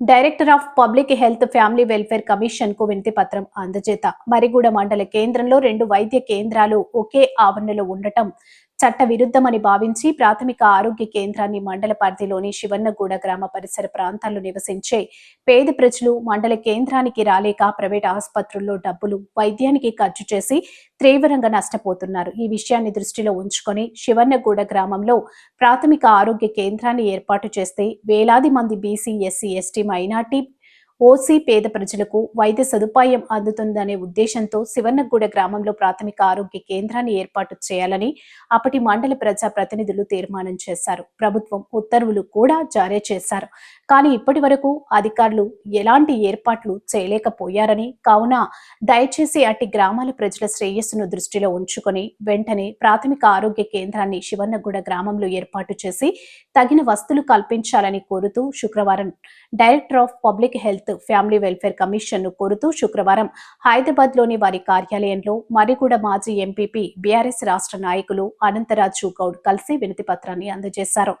Director of public health family welfare కమిషన్కు వినతి పత్రం అందజేత. మరిగూడ మండల కేంద్రంలో రెండు వైద్య కేంద్రాలు ఒకే ఆవరణలో ఉండటం చట్ట విరుద్ధమని భావించి ప్రాథమిక ఆరోగ్య కేంద్రాన్ని మండల పరిధిలోని శివన్నగూడ గ్రామ పరిసర ప్రాంతాల్లో నివసించే పేద ప్రజలు మండల కేంద్రానికి రాలేక ప్రైవేట్ ఆసుపత్రుల్లో డబ్బులు వైద్యానికి ఖర్చు చేసి తీవ్రంగా నష్టపోతున్నారు. ఈ విషయాన్ని దృష్టిలో ఉంచుకొని శివన్నగూడ గ్రామంలో ప్రాథమిక ఆరోగ్య కేంద్రాన్ని ఏర్పాటు చేస్తే వేలాది మంది BC SC ST minority OC పేద ప్రజలకు వైద్య సదుపాయం అందుతుందనే ఉద్దేశంతో శివన్నగూడ గ్రామంలో ప్రాథమిక ఆరోగ్య కేంద్రాన్ని ఏర్పాటు చేయాలని అప్పటి మండల ప్రజా ప్రతినిధులు తీర్మానం చేశారు. ప్రభుత్వం ఉత్తర్వులు కూడా జారీ చేశారు. కానీ ఇప్పటి వరకు అధికారులు ఎలాంటి ఏర్పాట్లు చేయలేకపోయారని కావున దయచేసి అట్టి గ్రామాల ప్రజల శ్రేయస్సును దృష్టిలో ఉంచుకొని వెంటనే ప్రాథమిక ఆరోగ్య కేంద్రాన్ని శివన్నగూడ గ్రామంలో ఏర్పాటు చేసి తగిన వస్తువులు కల్పించాలని కోరుతూ శుక్రవారం director of public health family welfare కమిషన్ను కోరుతూ శుక్రవారం హైదరాబాద్లోని వారి కార్యాలయంలో మరిగూడ మాజీ ఎంపీపీ బీఆర్ఎస్ రాష్ట్ర నాయకులు అనంతరాజు గౌడ్ కలిసి వినతి పత్రాన్ని అందజేశారు.